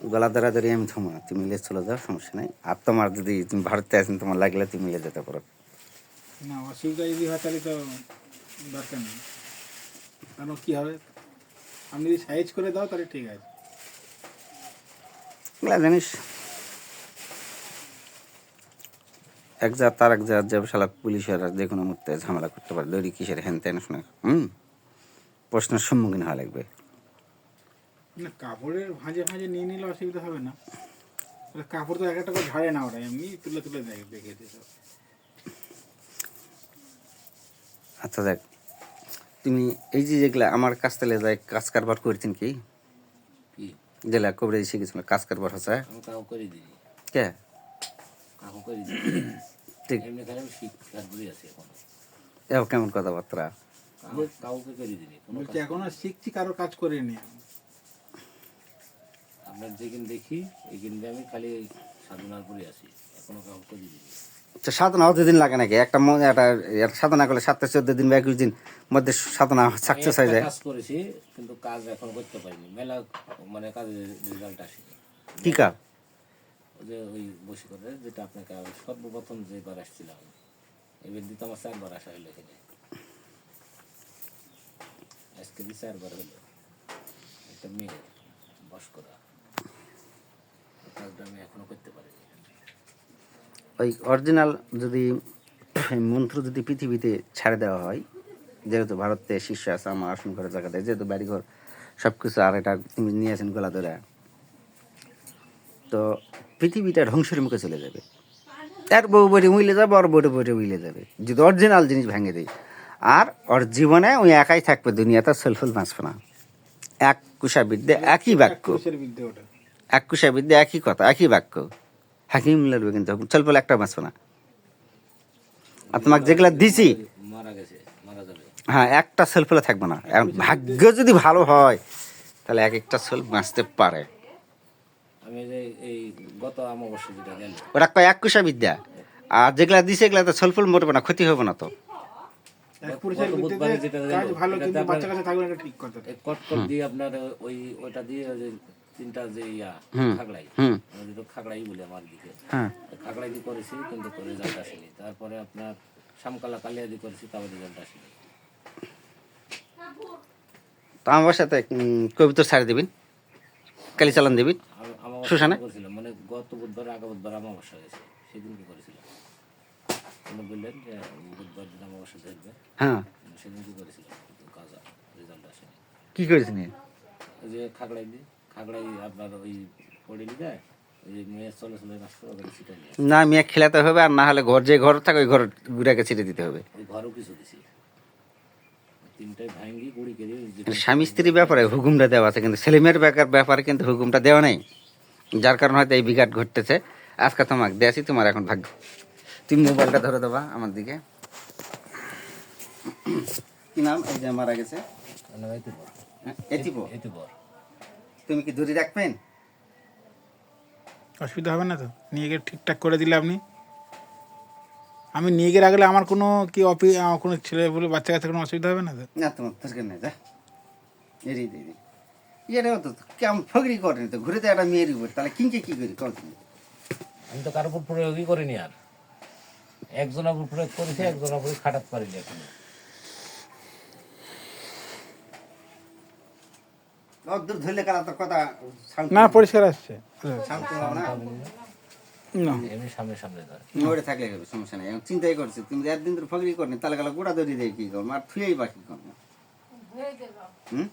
গলা ধরা ধরে আমি থামো না তুমি মিলে চলে যাও সমস্যা নাই। আর তোমার যদি তুমি ভারতে আছেন তোমার লাগলে তুমি মিলে যেতে পারো। না অসুবিধা যদি হয় তাহলে তো দরকার নেই। কারণ কী হবে? আপনি যদি সাইজ করে দাও তাহলে ঠিক আছে। এগুলা জানিস এক জাত তার এক জাত যাবে শালা পুলিশের যে কোনো মুহূর্তে ঝামেলা করতে পারে। দড়ি কিসের হ্যান ত্যান শুনে। হুম? প্রশ্নের সম্মুখীন হওয়া লাগবে। না কাপড়ের ভাঁজে ভাঁজে নিয়ে নিলে অসুবিধা হবে না। কাপড় তো এক একটা করে ঝাড়ে না ওরা এমনি তুলে তুলে দেয় দেখে আচ্ছা দেখ তুমি এই যে যেগুলা আমার কাছ থেকে যাই কাজ কারবার করছেন কি? যেগুলা কবরে শিখেছিল কাজ কারবার হচ্ছে। আমি কাউ করে দিই। কে? কাউ করে দিই। ঠিক। এমনি খালি আমি শিক্ষার বই আছি এখনও। এও কেমন কথাবার্তা? কাউ- কাউকে করে দিই। কাজ- এখনও শিখছি কারও কাজ করে নি আপনার যেদিন দেখি এইদিন আমি খালি সাধনার পরে আছি এখনও কাউ করে দিই তো সাধনা হতে দিন লাগে নাকি? একটা একটা সাধনা করলে সাতটা চোদ্দ দিন বা একুশ দিন মধ্যে সাধনা সাকসেস হয়ে যায়। কাজ করেছি কিন্তু কাজ এখনও করতে পারিনি। মেলা মানে কাজের রেজাল্ট আসেনি কি কাজ? ওই যে ওই বসে করে যেটা আপনাকে সর্বপ্রথম যেবার আসছিলাম। এবার দিতে আমার চারবার আসা হলো এখানে। আজকে দিয়ে চারবার হলো। একটা মেয়ে বস করা কাজটা আমি এখনও করতে পারিনি। ওই অরিজিনাল যদি মন্ত্র যদি পৃথিবীতে ছেড়ে দেওয়া হয় যেহেতু ভারতে শীর্ষ আছে আমার আসন করে জায়গাতে যেহেতু বাড়িঘর সব কিছু আর এটা তুমি নিয়ে আসেন গোলা ধরে তো পৃথিবীটা ধ্বংসের মুখে চলে যাবে। এর বউ বটে উইলে যাবে আর বড়ে বটে উইলে যাবে। যদি অরিজিনাল জিনিস ভেঙে দেয় আর ওর জীবনে ওই একাই থাকবে দুনিয়াতে সেলফুল বাঁচবে না এক কুষা বিদ্যে একই বাক্য। পুরুষের বিদ্যে ওটা এক কুষা বিদ্যা একই কথা একই বাক্য। হাকিম লাগবে কিন্তু সেলফুল একটা বাঁচবে না আর তোমাকে যেগুলা দিছি মারা গেছে মারা যাবে হ্যাঁ একটা সেলফুলে থাকবে না। এখন ভাগ্য যদি ভালো হয় তাহলে এক একটা সেলফ বাঁচতে পারে। ওরা কয় এক কুষা বিদ্যা? আর যেগুলা দিছে এগুলা তো সেলফুল মরবে না ক্ষতি হবে না তো। ভালো কিন্তু আপনার- বাচ্চা কাছে থাকবে ঠিক কথা। এই কটকট দিয়ে আপনার ওই ওইটা দিয়ে তিনটা যে ইয়া। খাগড়াই যেটা খাগড়াই বলি আমার দিকে। হ্যাঁ। খাগড়াই দিয়ে করেছি কিন্তু রেজাল্ট আসেনি। তারপরে আপনার শামকালা কালিয়া দিয়ে করেছি তারপর রেজাল্ট আসেনি। তো আমার সাথে কবিতর ছাড়ে দিবেন কালি চালান দিবেন শ্মশানে? করেছিলাম মানে গত বুধবার আগা বুধবার আমাবস্যা গেছে সেদিন কি করেছিলাম? উনি বললেন যে বুধবার দিন আমাবস্যা ধরবে হ্যাঁ। সেদিন কি করেছিলাম? কাজ রেজাল্ট আসেনি। কি করেছেন ওই যে খাগড়াই দিয়ে খাগড়াই আপনার ওই। না মেয়ে খেলাতে হবে আর না হলে ঘর যে ঘর থাকে ওই ঘর ঘুরাকে ছিটে দিতে হবে। ঘরও কিছু দিছি। স্বামী স্ত্রীর ব্যাপারে হুকুমটা দেওয়া আছে কিন্তু ছেলেমেয়ের ব্যাপার ব্যাপারে কিন্তু হুকুমটা দেওয়া নেই। যার কারণে হয়তো এই বিঘাট ঘটতেছে। আজকে তোমাকে দেয়াছি তোমার এখন ভাগ্য। তুমি মোবাইলটা ধরে দেবা আমার দিকে। কি নাম? এই যে মারা গেছে মানে এতে বড় হ্যাঁ, এতিপো এতে বড় তুমি কি দূরে রাখবেন? অসুবিধা হবে না তো। নিয়ে গিয়ে ঠিকঠাক করে দিলে আপনি। আমি নিয়ে গিয়ে রাখলে আমার কোনো কি অফি আমার কোনো ছেলে বলে বাচ্চা কাছে কোনো অসুবিধা হবে না তো? না তোমার দরকার নেই যা। এড়িয়ে দিদি ইয়েটাও তো কেমন ফগরি করেনি তো ঘুরে তো একটা মেয়েরই উপর। তাহলে কিনকে কি করি কম তুমি? আমি তো কারোর উপর প্রয়োগই করিনি আর। একজনের উপর প্রয়োগ করেছি একজনের উপরে খাটাতে পারিনি এখন। দূর ধরলে কারা তোর কথা sound না পরিষ্কার আসছে। sound তো হবে না? না। এমনি সামনে সামনে ধর। থাকলে সমস্যা নেই এখন চিন্তাই করছি তুমি একদিন ধরে ফগরি করনি তাহলে গেলে গোড়া ধরে দেয় কি করব আর থুয়েই বা কি করব? হুম?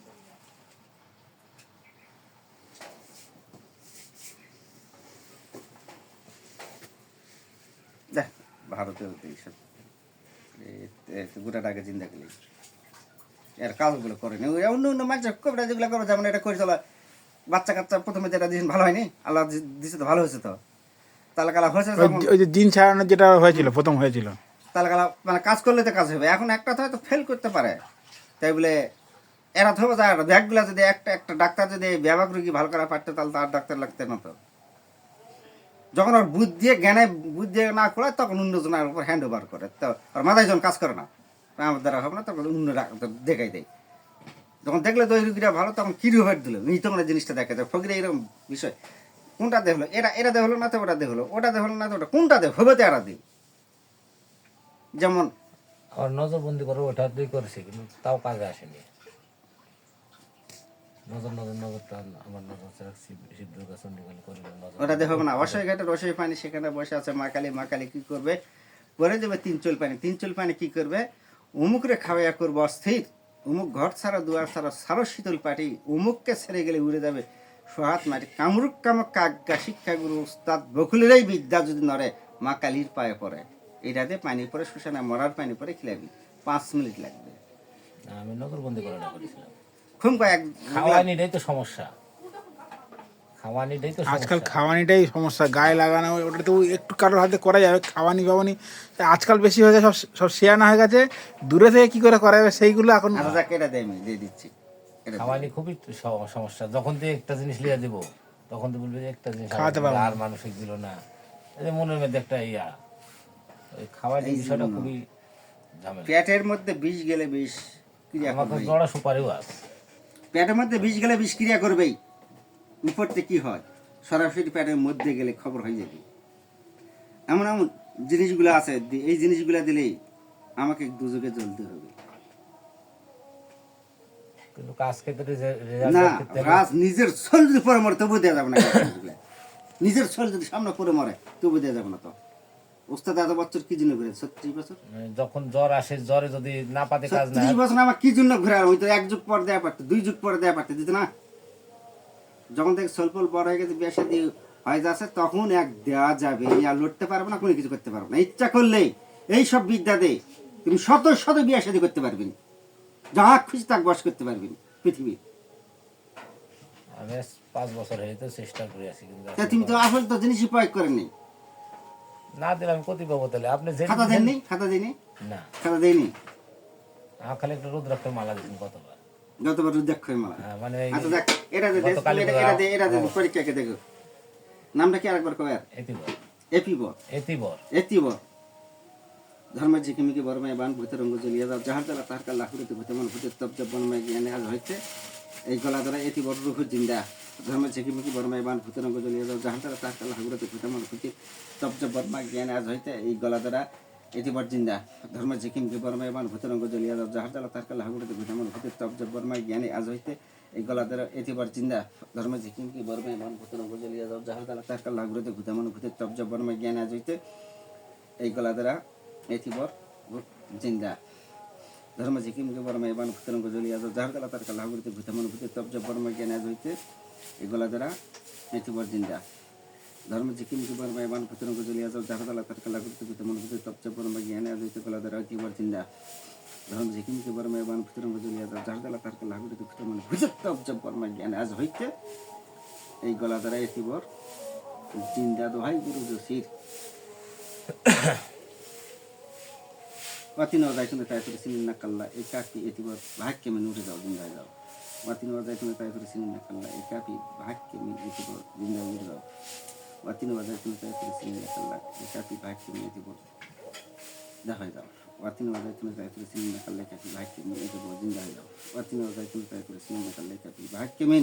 এইসব গোটাটাকে চিন্তা করলি এর কাজগুলো করে নি। ওই অন্য অন্য মানুষ কবিরা যেগুলো করো যেমন এটা করে চলা। বাচ্চা কাচ্চা প্রথমে যেটা দিয়েছেন ভালো হয়নি আল্লাহ দিছে তো ভালো হয়েছে তো। তাহলে কালা হয়েছে ওই যে- দিন ছাড়ানোর যেটা হয়েছিল প্রথম হয়েছিল। তাহলে কালা মানে কাজ করলে তো কাজ হবে। এখন একটা তো হয়তো ফেল করতে পারে। তাই বলে এরা ধরবো যা ব্যাগগুলো যদি একটা একটা ডাক্তার যদি ব্যাপক রুগী ভালো করা পারতো তাহলে তার ডাক্তার লাগতে না তো। যখন ওর বুদ্ধি জ্ঞানে বুদ্ধি না করে তখন অন্যজনের উপর হ্যান্ড ওভার করে। তো আর মাথায় যখন কাজ করে না। আমার দ্বারা হবে না তখন অন্য দেখাই দেয়। যখন দেখলে দই রুগীরা ভালো তখন কি রিভার দিল? নি তখন জিনিসটা দেখা যায়। ফকিরে এরকম বিষয়। কোনটা দেখল? এটা এটা দেখল না তো ওটা দেখল? ওটা দেখল না তো ওটা কোনটা দেখ হবে তো এরা দিই যেমন আর নজরবন্দি করে ওটা দুই করেছে কিন্তু তাও কাজে আসেনি। নজর নজর নজরটা আমার নজর রাখছি। ওটা দেখো না। অসহায় ঘাটে রসই পানি সেখানে বসে আছে মা কালী। মা কালী কি করবে? করে দেবে তিন চুল পানি। তিন চুল পানি কি করবে? উমুকরে খাওয়াইয়া করব অস্থির। উমুক ঘর ছাড়া দুয়ার ছাড়া সারো শীতল পাটি। উমুককে ছেড়ে গেলে উড়ে যাবে সোহাত মাটি। কামরুক কামক কাজ্ঞা শিক্ষাগুরু উস্তাদ বকুলেরই বিদ্যা যদি নড়ে মা কালীর পায়ে পড়ে। এটাতে পানি পরে শুষানা মরার পানি পরে খিলাবি। পাঁচ মিনিট লাগবে। আমি করেছিলাম। খুব কয়েক খাওয়ানিটাই তো সমস্যা। খাওয়ানিটাই তো আজকাল খাওয়ানিটাই সমস্যা গায়ে লাগানো ওটা তো একটু কারোর হাতে করা যাবে খাওয়ানি ফাওয়ানি আজকাল বেশি হয়ে গেছে সব সব শেয়ানা হয়ে গেছে দূরে থেকে কি করে করা যাবে সেইগুলো এখন আচ্ছা যাক এটা দেয় আমি দিয়ে দিচ্ছি। খাওয়ানি খুবই সমস্যা। যখন তুই একটা জিনিস লিয়ে দিব তখন তুই বলবি যে একটা জিনিস খাওয়াতে পারব আর মানুষিক দিল না। এই মনের মধ্যে একটা ইয়া। ওই খাওয়ানি বিষয়টা খুবই ঝামেলা। পেটের মধ্যে বিষ গেলে বিষ ক্রিয়া করবে কাছে জড়া সুপারিও আছে। পেটের মধ্যে বিষ গেলে বিষ ক্রিয়া করবেই? উপরতে কি হয়? সরাসরি পেটের মধ্যে গেলে খবর হয়ে যাবে। এমন এমন জিনিসগুলো আছে এই জিনিসগুলো দিলেই আমাকে দুযোগে জ্বলতে হবে। না রাজ নিজের সোল যদি পরে মরে তবু দেওয়া যাবে না নিজের সোল যদি সামনে পরে মরে তবু দেওয়া যাবে না তো। ওস্তাদ এত বছর কি জন্য ঘুরে ছত্রিশ বছর? যখন জ্বর আসে জ্বরে যদি না পাতে কাজ না বছর আমার কি জন্য ঘুরে ওই তো এক যুগ পর দেওয়া পারতো দুই যুগ পরে দেওয়া পারতো দিত না? যখন থেকে সল্পল বড় হয়ে গেছে বিয়ে শাদী হয়ে যাচ্ছে তখন এক দেওয়া যাবে। আর লড়তে পারব না কোনো কিছু করতে পারব না। ইচ্ছা করলে এই সব বিদ্যা দে তুমি শত শত বিয়ে শাদী করতে পারবেন। যাহা খুশি তাক বস করতে পারবেন পৃথিবী। পাঁচ বছর হয়ে তো চেষ্টা করে আছি কিন্তু তা তুমি তো আসল তো জিনিসই প্রয়োগ করেননি না। দিলে আমি পাবো তাহলে আপনি যে খাতা দেননি? খাতা দেয়নি না। খাতা দেয়নি আমার খালি একটা রুদ্রাক্ষের মালা দিয়েছেন কতবার। যতবার মালা হ্যাঁ, মানে আচ্ছা দেখ এটা দে এটা এটা দে এটা দে পরীক্ষাকে দেখো? নামটা কি আরেকবার কবে এতিবর। এপি বর এতিবর। এতিব ধর্মের ঝিকিমিকি বর্মায় বান ভূতের রঙ্গ জ্বলিয়ে যাও যাহার দ্বারা তাহার কাল লাখুরিতে ভূতে মন ভূতের তপ্ত বনমায় জ্ঞানে আজ হইতে এই গলা দ্বারা এতি বড় রুহ জিন্দা। ধর্মের ঝিকিমিকি বর্মায় বান ভূতের রঙ্গ জ্বলিয়ে যাও যাহার দ্বারা তাহার কাল লাখুরিতে ভূতে মন ভূতের তপ্ত বর্মা জ্ঞানে আজ হইতে এই গলা দ্বারা এতি বড় জিন্দা ধর্মের ঝিকিমিকি বর্মায় বান ভূতের রঙ্গ জ্বলিয়ে যাও। যাহার দ্বারা তাহার কাল লাখুরিতে ভূতে মন ভূতের তপ্ত বর্মা জ্ঞানে আজ হইতে এই গলা দ্বারা এতি বড় জিন্দা ধর্মের ঝিকিমিকি বর্মায় বান ভূতের রঙ্গ জ্বলিয়ে যাও। যাহার দ্বারা তাহার কাল লাখুরিতে ভূতে মন ভূতের তপ্ত বর্মা জ্ঞানে আজ হইতে এই গলা দ্বারা এথিবর জিন্দা ধর্ম ঝিকিমকে বর্ম এবান ভূতরঙ্গ জ্বলিয়া যাও। যাহার গলা তার কালা হাগুড়িতে ভূতমন ভূতে তব্জ বর্ম জ্ঞান আজ হইতে এই গলা দ্বারা এথিবর জিন্দা ಧರ್ಮ ಜಿಕ್ಕಿನ ಕಿಬಾರ್ ಬೈ ಬಾನ್ ಪತ್ರ ಗುಜಲಿ ಯಾಸವ್ ಜಾಹದಲ ತರ್ಕಲ ಗುರ್ತು ಕುತ ಮನ ಕುತ ತಪ್ಚ ಪರಮ ಜ್ಞಾನ ಅದೈತ ಕಲ ದರ ಕಿ ಬರ್ತಿಂದ ಧರ್ಮ ಜಿಕ್ಕಿನ ಕಿಬಾರ್ ಬೈ ಬಾನ್ ಪತ್ರ ಗುಜಲಿ ಯಾಸವ್ ಜಾಹದಲ ತರ್ಕಲ ಗುರ್ತು ಕುತ ಮನ ಕುತ ತಪ್ಚ ಪರಮ ಜ್ಞಾನ আজ হইতে, এই গলা দ্বারা বর চিন্দা জিন্দা দোহাই গুরু জসির মাতিন অজায় শুনে তাই করে সিনিন না কাল্লা, এই কাকি এটিবার ভাগ্যে মে নুরে যাও জিন্দায় যাও। মাতিন অজায় শুনে তাই করে সিনিন না কাল্লা, এই কাকি ভাগ্যে মে এটিবার জিন্দায় নুরে যাও। واتين وذاكين ثلاثة سنين خلاك لكافي بعد كم يجب ده هيدا واتين وذاكين ثلاثة سنين خلاك في بعد كم يجب وزين ده هيدا واتين وذاكين ثلاثة سنين خلاك في بعد كم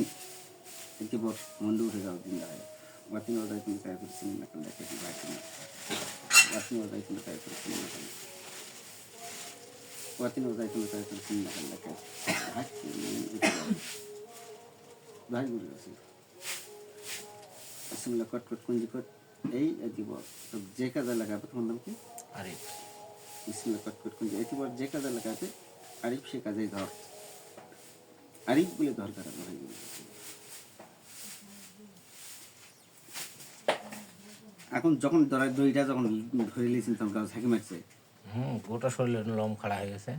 يجب مندور هيدا وزين ده هيدا واتين وذاكين ثلاثة سنين خلاك في بعد كم واتين وذاكين ثلاثة سنين خلاك واتين وذاكين ثلاثة سنين خلاك في بعد كم يجب ده هيدا আসলে কট কট কুঞ্জি কট এই দিব। যে কাজে লাগাবে তোমার নাম কি? আরে বিসমিল্লাহ কট কট কুঞ্জি এই দিব যে কাজে লাগাবে আরিফ সে কাজেই ধর। আরিফ বলে ধর করানো ভাই এখন যখন ধরা দইটা যখন ধরে লিয়েছেন তখন গাছ হাকি মারছে? হুম গোটা শরীরে লম খাড়া হয়ে গেছে।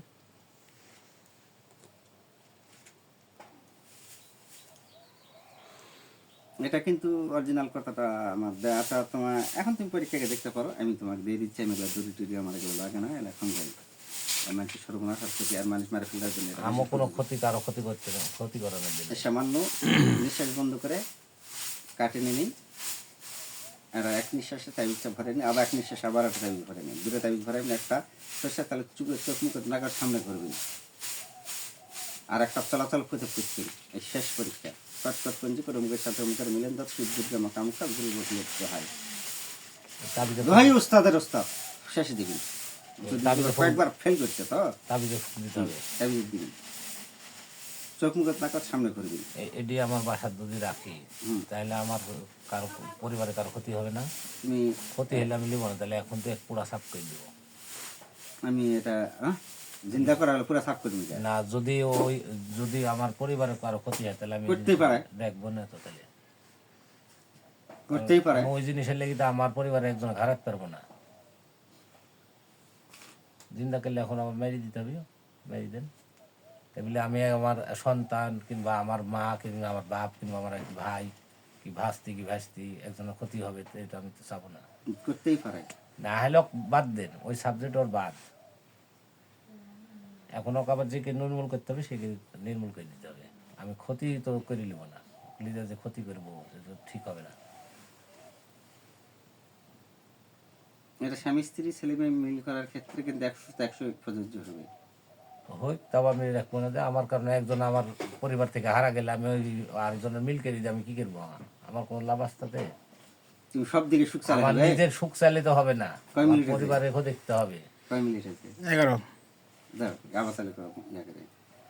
এটা কিন্তু অরিজিনাল কথাটা আমার দেয়াটা তোমার এখন তুমি পরীক্ষাকে দেখতে পারো। আমি তোমাকে দিয়ে দিচ্ছি আমি এগুলো দড়ি টুরি আমার এগুলো লাগে না এগুলো এখন যাই। মানুষের সর্বনাশ আর ক্ষতি আর মানুষ মারে ফেলার জন্য এটা কোনো ক্ষতি। কারও ক্ষতি করতে না ক্ষতি করানোর জন্য। সামান্য নিঃশ্বাস বন্ধ করে কাটে নিই আর এক নিঃশ্বাসে তাবিজটা ভরে নিই আবার এক নিঃশ্বাস আবার একটা তাবিজ ভরে নিই দুটো তাবিজ ভরে নিই একটা সর্ষের তাহলে চুপে চোখ মুখে নাগার সামনে করবেন আর একটা চলাচল করতে পুষ্টি এই শেষ পরীক্ষা। চটপট পঞ্জি করে মুখের সাথে মুখের মিলেন দাঁত সূর্যের মাকা মুখা গুরু বসিয়ে দোহাই তাবিজে দোহাই উস্তাদের উস্তাদ শেষ দিবি তাবিজে ফেল করছে তো? দিবি চোখ মুখের নাকার সামনে করবি এ- এটি আমার বাসার যদি রাখি। তাহলে আমার কারও পরিবারে কারও ক্ষতি হবে না। তুমি ক্ষতি হলে আমি নিব না তাহলে এখন তো এক পুরা সাফ করে দেবো আমি এটা হ্যাঁ, জিন্দা করা হলে পুরো সাফ করে না যদি ওই যদি আমার পরিবারের কারও ক্ষতি হয় তাহলে আমি করতেই পারে। দেখব না তো তাহলে। করতেই পারে। ওই জিনিসের লেগে তো আমার পরিবারে একজন ঘাড়াতে পারব না। জিন্দা করলে এখন আমার মেরে দিতে হবে মেরে দেন। আমি আমার সন্তান কিংবা আমার মা কিংবা আমার বাপ কিংবা আমার এক ভাই কি ভাস্তি কি ভাস্তি একজনের ক্ষতি হবে এটা আমি তো চাবো না। করতেই পারে। না হলে বাদ দেন ওই সাবজেক্ট ওর বাদ। এখন আবার যে নির্মূল করতে হবে সেকে নির্মূল করে দিতে হবে। আমি ক্ষতি তো করে নিব না। লিডার যে ক্ষতি করব ঠিক হবে না। এটা স্বামী স্ত্রী ছেলে মেয়ে মিল করার ক্ষেত্রে কিন্তু একশো একশো প্রযোজ্য হবে। হোক তাও আমি রাখব না যে আমার কারণে একজন আমার পরিবার থেকে হারা গেলে আমি ওই আরেকজনের মিলকে দিতে আমি কি করব? আমার কোনো লাভ আসতে তুমি সব দিকে সুখ আমার চালাবে নিজের সুখ চাইলে তো হবে না। আমার? পরিবারেরও দেখতে হবে। এগারো। দাও আবার চালু করো ইয়া করে